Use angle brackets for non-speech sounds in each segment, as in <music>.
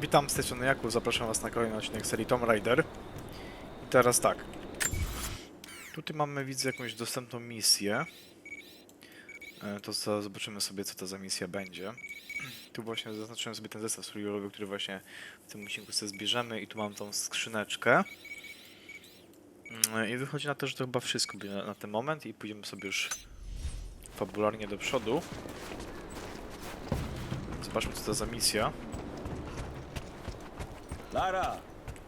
Witam z tej strony Jakub, zapraszam was na kolejny odcinek serii Tomb Raider. I teraz tak. Tutaj mamy, widzę, jakąś dostępną misję. E, To za- zobaczymy sobie, co to za misja będzie. Tu właśnie zaznaczyłem sobie ten zestaw survivalowy, który właśnie w tym odcinku sobie zbierzemy i tu mam tą skrzyneczkę. Mm, I wychodzi na to, że to chyba wszystko będzie na, na ten moment i pójdziemy sobie już fabularnie do przodu. Zobaczmy, co to za misja. Lara,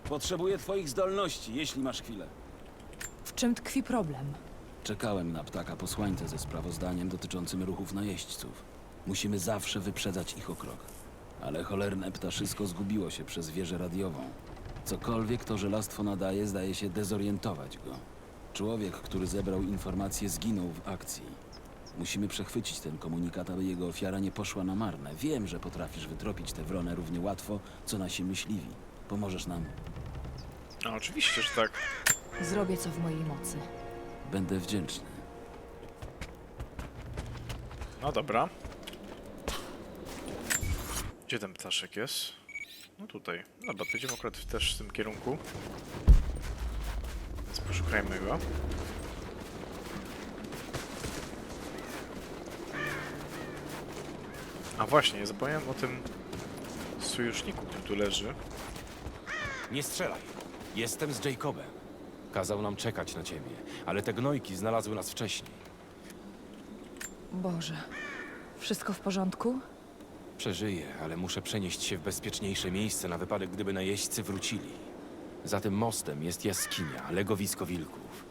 potrzebuję twoich zdolności, jeśli masz chwilę. W czym tkwi problem? Czekałem na ptaka posłańca ze sprawozdaniem dotyczącym ruchów najeźdźców. Musimy zawsze wyprzedzać ich o krok. Ale cholerne ptaszysko zgubiło się przez wieżę radiową. Cokolwiek to żelastwo nadaje, zdaje się dezorientować go. Człowiek, który zebrał informacje, zginął w akcji. Musimy przechwycić ten komunikat, aby jego ofiara nie poszła na marne. Wiem, że potrafisz wytropić tę wronę równie łatwo, co nasi myśliwi. Pomożesz nam? No, oczywiście, że tak. Zrobię co w mojej mocy. Będę wdzięczny. No dobra. Gdzie ten ptaszek jest? No tutaj. Dobra, to idziemy akurat też w tym kierunku. Więc poszukajmy go. A właśnie, zapomniałem o tym sojuszniku, który tu leży. Nie strzelaj. Jestem z Jacobem. Kazał nam czekać na ciebie, ale te gnojki znalazły nas wcześniej. Boże. Wszystko w porządku? Przeżyję, ale muszę przenieść się w bezpieczniejsze miejsce na wypadek, gdyby najeźdźcy wrócili. Za tym mostem jest jaskinia, legowisko wilków.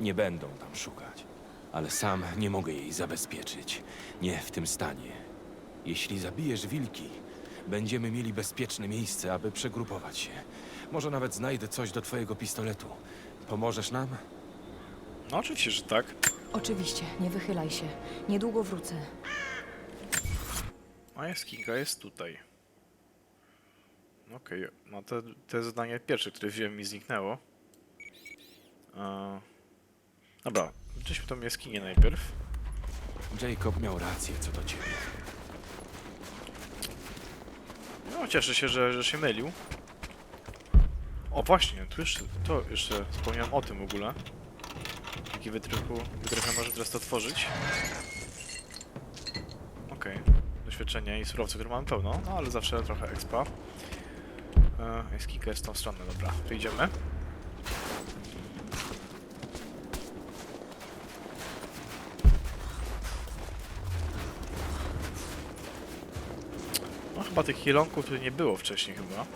Nie będą tam szukać, ale sam nie mogę jej zabezpieczyć. Nie w tym stanie. Jeśli zabijesz wilki, będziemy mieli bezpieczne miejsce, aby przegrupować się. Może nawet znajdę coś do twojego pistoletu. Pomożesz nam? No oczywiście, że tak. Oczywiście, nie wychylaj się. Niedługo wrócę. A jaskinka jest tutaj. Okej, no to, to jest zadanie pierwsze, które wziąłem mi zniknęło. E... Dobra, wróćmy tą jaskinię najpierw. Jacob miał rację co do ciebie. No, cieszę się, że, że się mylił. O właśnie, tu jeszcze, to jeszcze wspomniałem o tym w ogóle. Jaki wytrychu, wytrycha może teraz to tworzyć. Okej, doświadczenie i surowce, które mamy pełno, no ale zawsze trochę expa. E, jest jest w tą stronę, dobra, to chyba tych kielonków tu nie było wcześniej chyba.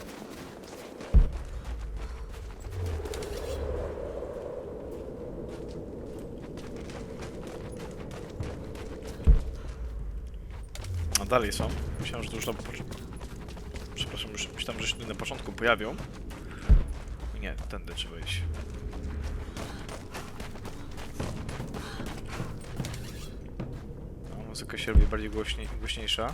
A dalej są. Myślałem, że to już na początku. Przepraszam, już myślałem, że się na początku pojawią. Nie, tędy trzeba iść. No, muzyka się robi bardziej głośniej, głośniejsza.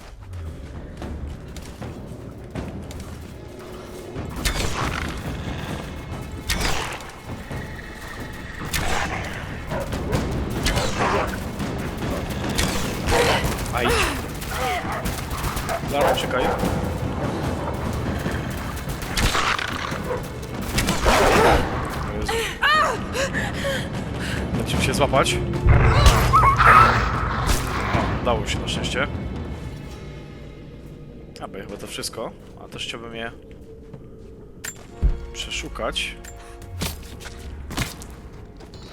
Się złapać. O, udało się na szczęście. Aby chyba to wszystko. A też chciałbym je przeszukać.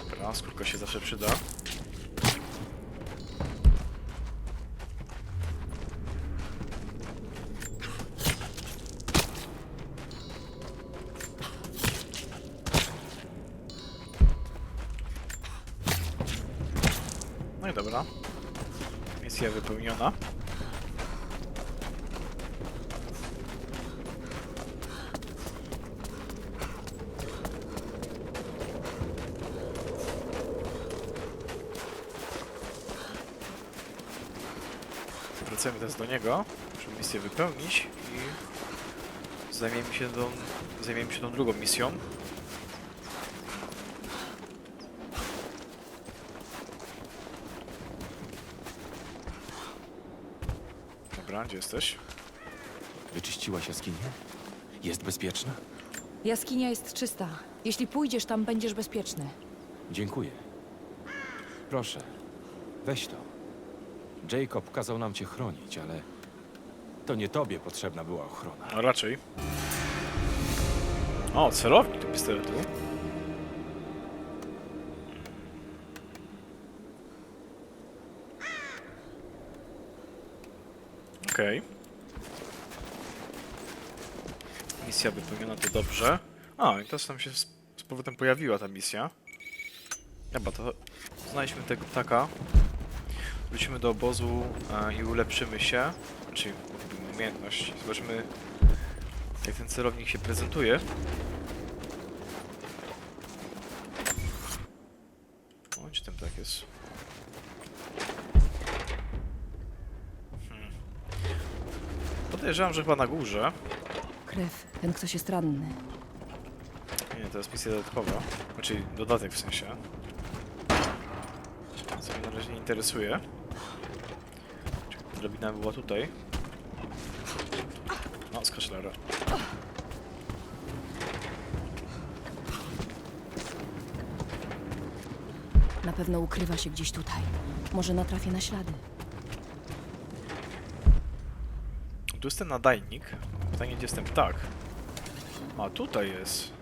Dobra, skórka się zawsze przyda. Wypełniona. Wracamy teraz do niego, żeby misję wypełnić i zajmiemy się tą, zajmiemy się tą drugą misją. Dobra, gdzie jesteś? Wyczyściłaś jaskinię? Jest bezpieczna? Jaskinia jest czysta. Jeśli pójdziesz tam, będziesz bezpieczny. Dziękuję. Proszę, weź to. Jacob kazał nam cię chronić, ale to nie tobie potrzebna była ochrona. A raczej. O, celownik do pistoletu. Okej. Misja wypełniona to dobrze. A, i teraz nam się z, powrotem pojawiła ta misja. Dobra, to znajdźmy tego ptaka. Wrócimy do obozu e, i ulepszymy się. Znaczy, umiejętność. Zobaczymy, jak ten celownik się prezentuje. O, gdzie ten tak jest? Hmm. Podejrzewam, że chyba na górze. Krew. Ten ktoś jest ranny. Nie, to jest misja dodatkowa. Znaczy dodatek w sensie. Co mnie na razie nie interesuje. Drabina była tutaj? No, z kaszlera. Na pewno ukrywa się gdzieś tutaj. Może natrafię na ślady. Tu jest ten nadajnik. Pytanie, gdzie jest ten ptak? A, tutaj jest.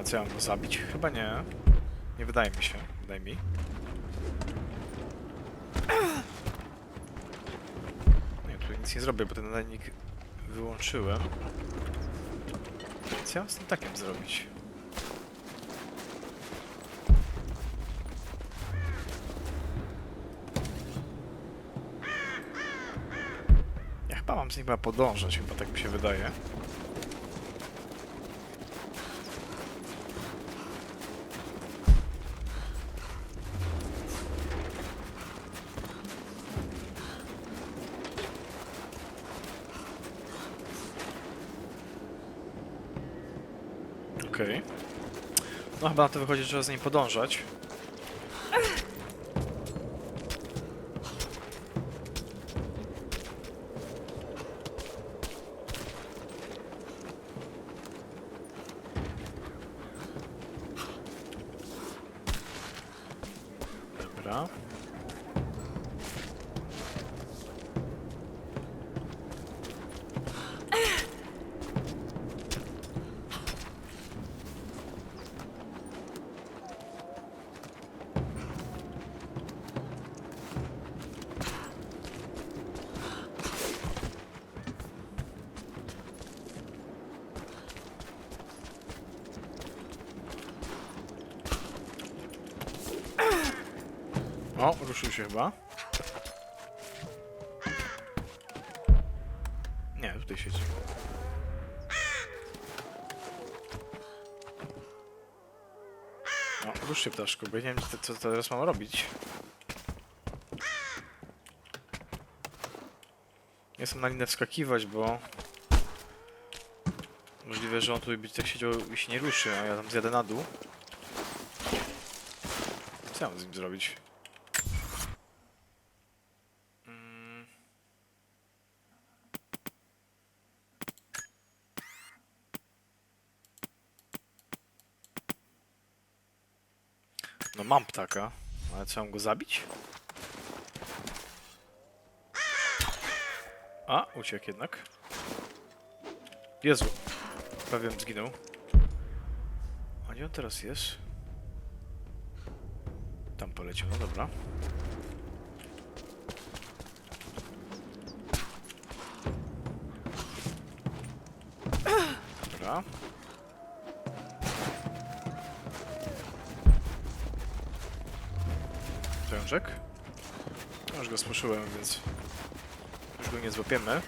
A co, ja mam go zabić? Chyba nie. Nie wydaje mi się. Wydaje mi. Nie, tutaj nic nie zrobię, bo ten nadajnik wyłączyłem. Co ja mam z tym ptakiem zrobić? Ja chyba mam z nim podążać, chyba tak mi się wydaje. Okej. No chyba na to wychodzi, że trzeba z nim podążać. Dobra. O, ruszył się chyba. Nie, tutaj siedzi. No, rusz się ptaszku, bo ja nie wiem, co, co teraz mam robić. Nie chcę na linę wskakiwać, bo... Możliwe, że on tutaj będzie tak siedział i się nie ruszy, a ja tam zjadę na dół. Co ja mam z nim zrobić? Mam ptaka, ale co mam go zabić? A, uciekł jednak. Jezu, prawie zginął. A gdzie on teraz jest? Tam poleciał, no dobra. Dobra. No, Już go spuszyłem, więc już go nie złapiemy.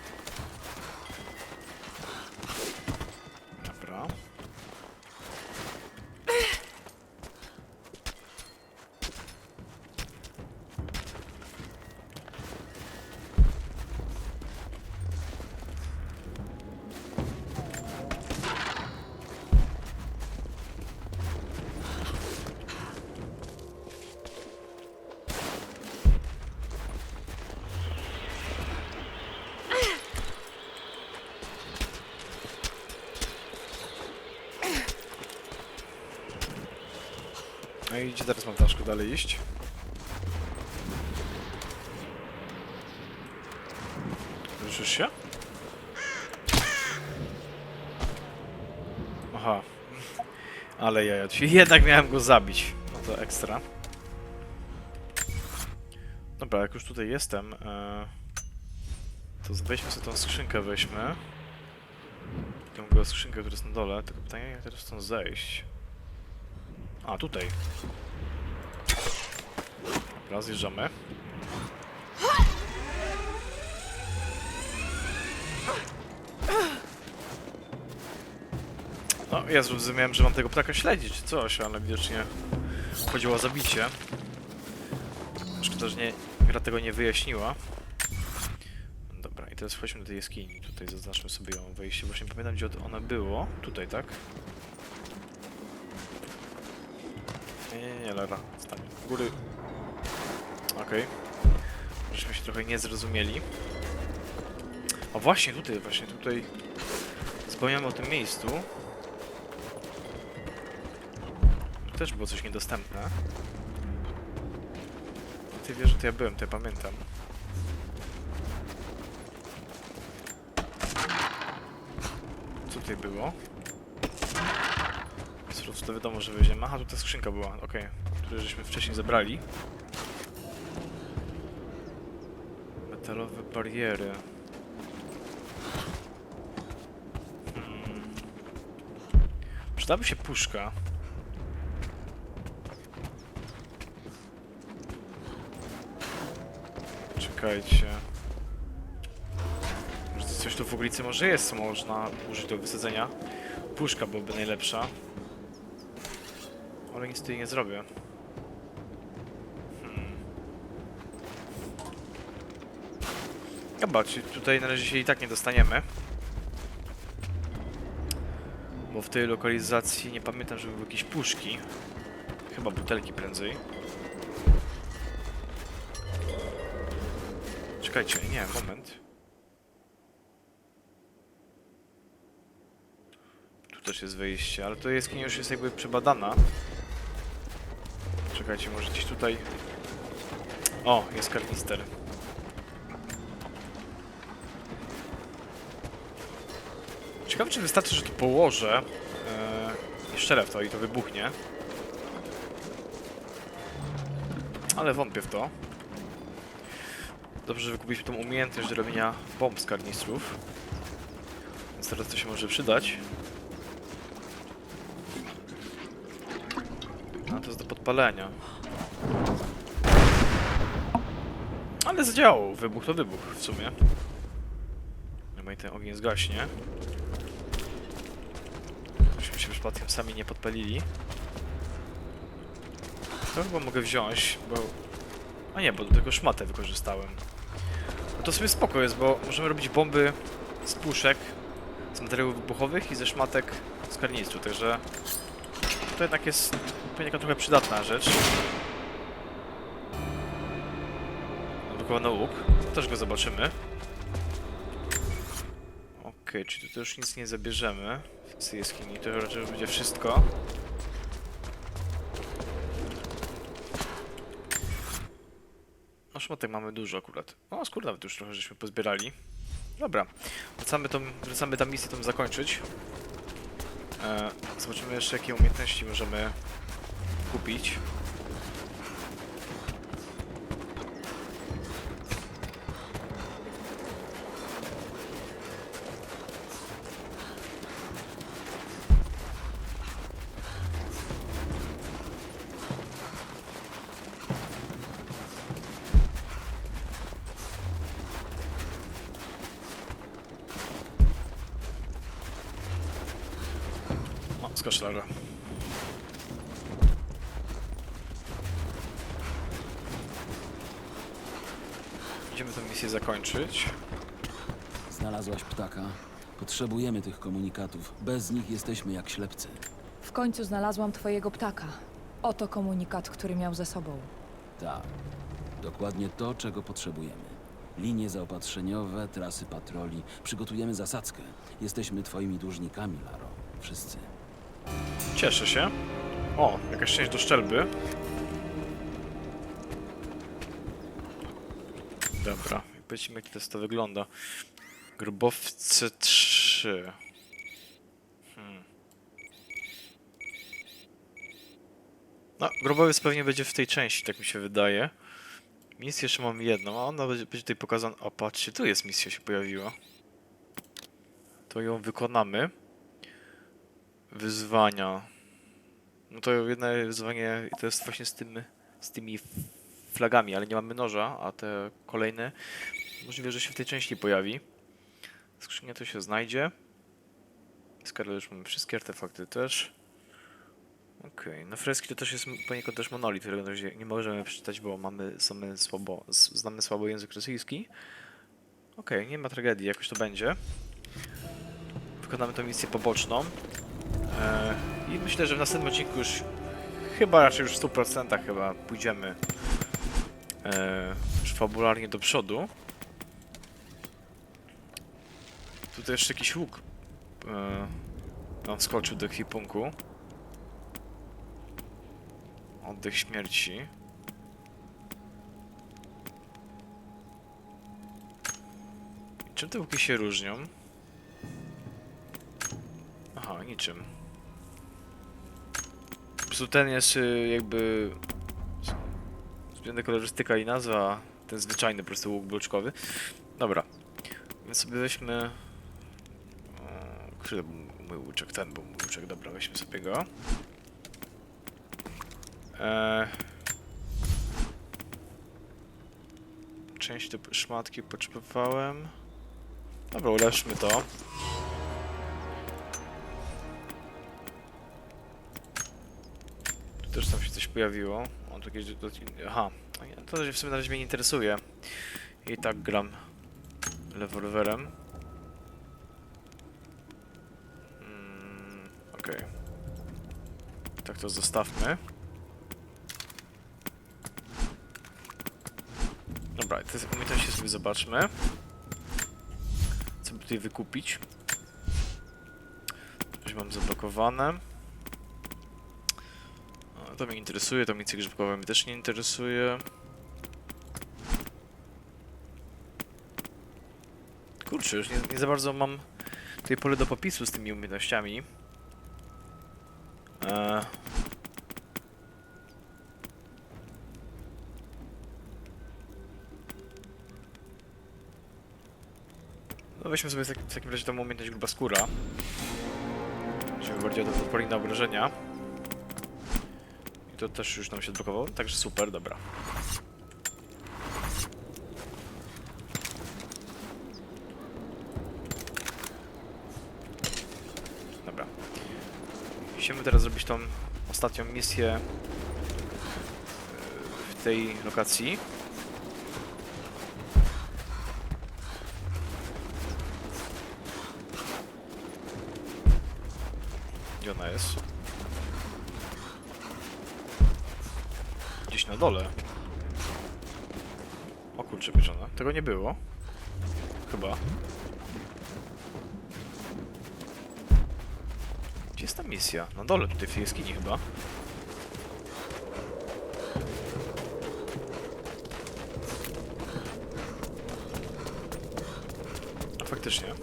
Gdzie teraz mam Taszku dalej iść? Ruszysz się? Aha. Ale ja, <laughs> jednak miałem go zabić. No to ekstra. Dobra, jak już tutaj jestem, e, to weźmy sobie tą skrzynkę, weźmy. Tą skrzynkę, która jest na dole, tylko pytanie, jak teraz stąd zejść? A, tutaj. Dobra, zjeżdżamy. No, ja zrozumiałem, że mam tego ptaka śledzić czy coś, ale widocznie chodziło o zabicie. Szkoda, że nie, gra tego nie wyjaśniła. Dobra, i teraz wchodźmy do tej jaskini. Tutaj zaznaczmy sobie ją wejście. Właśnie nie pamiętam, gdzie ono było. Tutaj, tak? Nie, nie, nie. Stań. Góry. Okej. Żeśmy się trochę nie zrozumieli. O właśnie, tutaj, właśnie tutaj zapomniałem o tym miejscu. Tu też było coś niedostępne. Ty wiesz, że to ja byłem, to ja pamiętam. Co tutaj było? Surowce to wiadomo, że weźmiemy. Aha, tu ta skrzynka była, okej. Którą żeśmy wcześniej zebrali. Metalowe bariery. Hmm. Przydałaby się puszka. Czekajcie. Może coś tu w okolicy może jest, można użyć do wysadzenia. Puszka byłaby najlepsza. Ale nic tutaj nie zrobię. Hmm. Chyba, czy tutaj na razie się i tak nie dostaniemy. Bo w tej lokalizacji nie pamiętam, żeby były jakieś puszki. Chyba butelki prędzej. Czekajcie, nie, moment. Tu też jest wejście, ale to jaskinia już jest jakby przebadana. Czekajcie, może gdzieś tutaj... O, jest karnister. Ciekawe, czy wystarczy, że to położę yy, i szczerę w to i to wybuchnie. Ale wątpię w to. Dobrze, że wykupiliśmy tą umiejętność do robienia bomb z karnistrów. Więc teraz to się może przydać. A to jest do podpalenia. Ale zadziałał. Wybuch to wybuch w sumie. Chyba i ten ogień zgaśnie. Przypadkiem sami nie podpalili. To chyba mogę wziąć, bo... A nie, bo do tego szmatę wykorzystałem. No to sobie spoko jest, bo możemy robić bomby z puszek, z materiałów wybuchowych i ze szmatek z karnistru, także to jednak jest poniekąd trochę przydatna rzecz. Odblokowano łuk, też go zobaczymy. Okej, czyli tu już nic nie zabierzemy z tej jaskini, to raczej będzie wszystko. No szmatek mamy dużo akurat. O, skór nawet już trochę żeśmy pozbierali. Dobra, wracamy, tą, wracamy tam misję tą zakończyć. E, zobaczymy jeszcze jakie umiejętności możemy kupić. O, skocz Lara. Idziemy tę misję zakończyć. Znalazłaś ptaka. Potrzebujemy tych komunikatów. Bez nich jesteśmy jak ślepcy. W końcu znalazłam twojego ptaka. Oto komunikat, który miał ze sobą. Tak. Dokładnie to, czego potrzebujemy. Linie zaopatrzeniowe, trasy patroli. Przygotujemy zasadzkę. Jesteśmy twoimi dłużnikami, Laro. Wszyscy. Cieszę się. O, jakaś część do szczelby. Dobra, powiedzmy jak to, to wygląda. Grobowce 3. Hmm. No, grobowiec pewnie będzie w tej części, tak mi się wydaje. Misję jeszcze mam jedną, a ona będzie, będzie tutaj pokazana. O, patrzcie, tu jest misja się pojawiła. To ją wykonamy. Wyzwania. No to jedno wyzwanie to jest właśnie z tym, z tymi flagami, ale nie mamy noża, a te kolejne możliwe, że się w tej części pojawi. Skrzynia to się znajdzie. Skoro już mamy wszystkie artefakty też. Okej, no freski to też jest poniekąd też monolit, którego nie możemy przeczytać, bo mamy, mamy słabo, znamy słabo język rosyjski. Okej, nie ma tragedii, jakoś to będzie. Wykonamy tę misję poboczną. E, I myślę, że w następnym odcinku już chyba raczej już w 100% chyba pójdziemy e, już fabularnie do przodu. Tutaj jeszcze jakiś łuk e, nam skoczył do ekwipunku. Oddech śmierci. Czym te łuki się różnią? Aha, niczym. Prostu ten jest y, jakby... Zmienna kolorystyka i nazwa, ten zwyczajny po prostu łuk bloczkowy. Dobra. Więc sobie weźmy... Który mój łuczek? Ten był mój łuczek. Dobra, weźmy sobie go. Eee... Część te szmatki potrzebowałem. Dobra, ulepszmy to. Też tam się coś pojawiło. On tu jakieś... do- Aha. To w sumie na razie mnie nie interesuje. I tak gram rewolwerem. Mm, Okej. Tak to zostawmy. Dobra, te umiejętności sobie zobaczmy. Co by tutaj wykupić? Coś mam zablokowane. O, To mnie interesuje, to misja grzybkowa mnie też nie interesuje. Kurczę, już nie, nie za bardzo mam tutaj pole do popisu z tymi umiejętnościami. Eee. No weźmy sobie w takim- razie tą umiejętność gruba skóra. Będziemy bardziej odporni na obrażenia. To też już nam się odblokowało, także super, dobra. Dobra. Musimy teraz zrobić tą ostatnią misję e, w tej lokacji. Gdzie ona jest? Na dole. O kurczę pieczone. Tego nie było. Chyba. Gdzie jest ta misja? Na dole, tutaj w tej jaskini chyba. A faktycznie.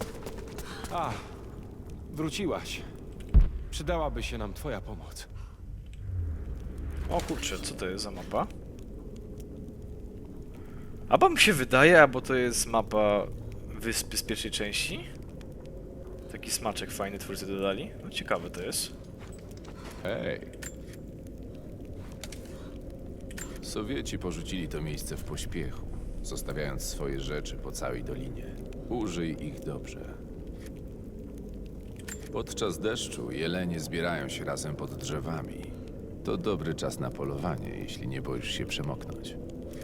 A, wróciłaś. Przydałaby się nam twoja pomoc. O kurczę, co to jest za mapa? Albo mi się wydaje, albo to jest mapa wyspy z pierwszej części. Taki smaczek fajny twórcy dodali. No ciekawe to jest. Hej. Sowieci porzucili to miejsce w pośpiechu, zostawiając swoje rzeczy po całej dolinie. Użyj ich dobrze. Podczas deszczu jelenie zbierają się razem pod drzewami. To dobry czas na polowanie, jeśli nie boisz się przemoknąć.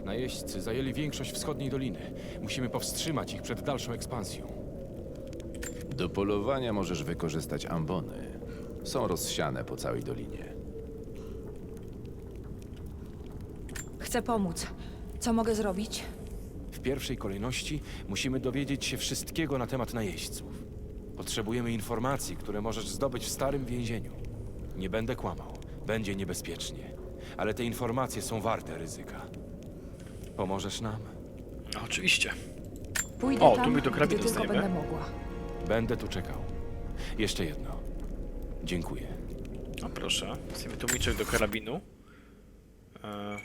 Najeźdźcy zajęli większość wschodniej doliny. Musimy powstrzymać ich przed dalszą ekspansją. Do polowania możesz wykorzystać ambony. Są rozsiane po całej dolinie. Chcę pomóc. Co mogę zrobić? W pierwszej kolejności musimy dowiedzieć się wszystkiego na temat najeźdźców. Potrzebujemy informacji, które możesz zdobyć w starym więzieniu. Nie będę kłamał. Będzie niebezpiecznie. Ale te informacje są warte ryzyka. Pomożesz nam? No, oczywiście. Pójdę O, tu tam, mi do gdy karabinu tylko dostaniemy. będę mogła. Będę tu czekał. Jeszcze jedno. Dziękuję. No proszę. Chcemy tłumiczek do karabinu. Eee...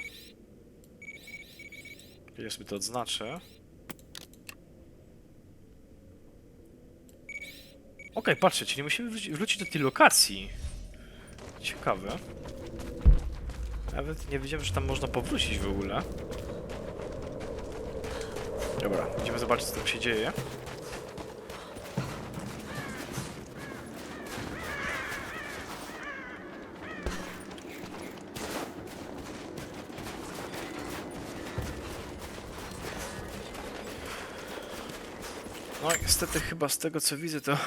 Ja sobie to odznaczę. Okej, patrzcie, czyli musimy wróci- wrócić do tej lokacji. Ciekawe. Nawet nie wiedziałem, że tam można powrócić w ogóle. Dobra, idziemy zobaczyć, co tam się dzieje. No niestety chyba z tego co widzę to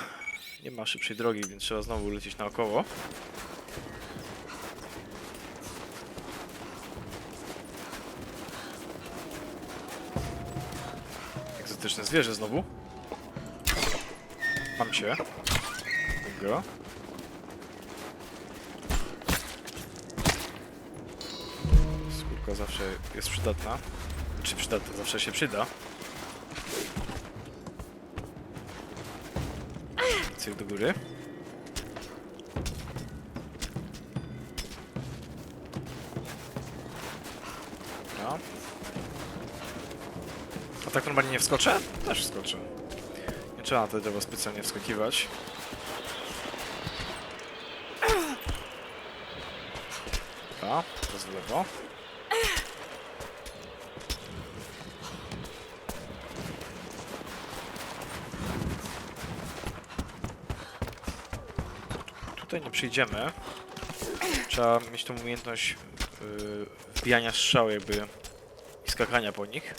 nie ma szybszej drogi, więc trzeba znowu lecieć naokoło. Egzotyczne zwierzę znowu. Mam cię. Go. Skórka zawsze jest przydatna. Czy przydatna? Zawsze się przyda. Cyk do góry. No. A tak normalnie nie wskoczę? Też wskoczę. Nie trzeba na to drzewo specjalnie wskakiwać. <clears throat> Dobra, teraz w lewo. Tutaj nie przyjdziemy. Trzeba mieć tą umiejętność yy, wbijania strzał jakby i skakania po nich.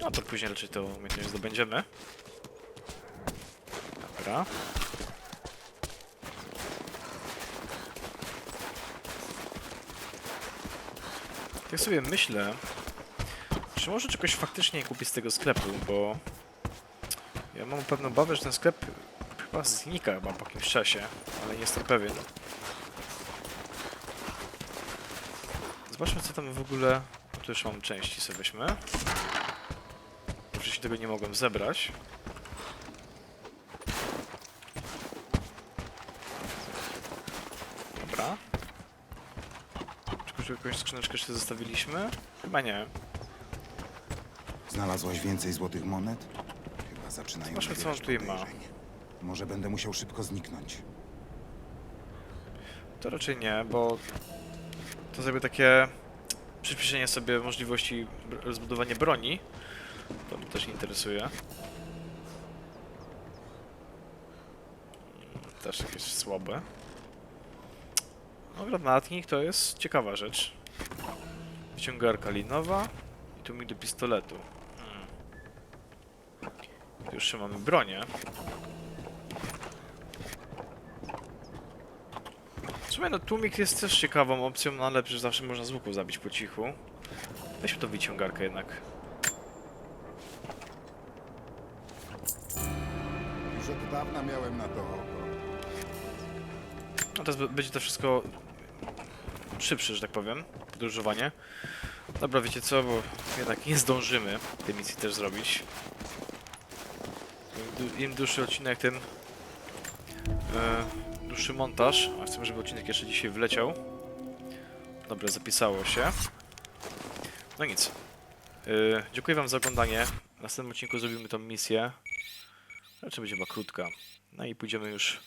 No to później raczej tą umiejętność zdobędziemy. Dobra. Tak sobie myślę, czy może czegoś faktycznie kupić z tego sklepu, bo ja mam pewną obawę, że ten sklep chyba znika chyba po jakimś czasie, ale nie jestem pewien. Zobaczmy co tam w ogóle... Tu już mam części sobie weźmy. Wcześniej tego nie mogłem zebrać. Dobra. Czy jakąś skrzyneczkę jeszcze zostawiliśmy? Chyba nie. Znalazłaś więcej złotych monet? Chyba zaczynają Zobaczmy, co on tutaj ma. podejrzeń. Może będę musiał szybko zniknąć. To raczej nie, bo to jakby takie przyspieszenie sobie możliwości rozbudowania broni. To mnie też interesuje. Mm, Też jakieś słabe. No granatnik to jest ciekawa rzecz. Wyciągarka linowa i tu mi do pistoletu. Hmm. Jeszcze mamy bronię. Sumie no tłumik jest też ciekawą opcją, no ale przecież zawsze można z łuku zabić po cichu. Weźmy tą wyciągarkę jednak. Już od dawna miałem na to oko. No teraz b- będzie to wszystko szybsze, że tak powiem, podróżowanie. Dobra, wiecie co, bo jednak nie zdążymy tej misji też zrobić. Im, dłu- im dłuższy odcinek, tym e, dłuższy montaż. A chcemy, żeby odcinek jeszcze dzisiaj wleciał. Dobra, zapisało się. No nic. E, dziękuję wam za oglądanie. W następnym odcinku zrobimy tą misję. Raczej będzie chyba krótka. No i pójdziemy już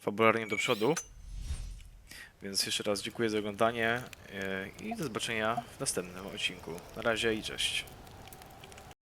fabularnie do przodu. Więc jeszcze raz dziękuję za oglądanie e, i do zobaczenia w następnym odcinku. Na razie i cześć.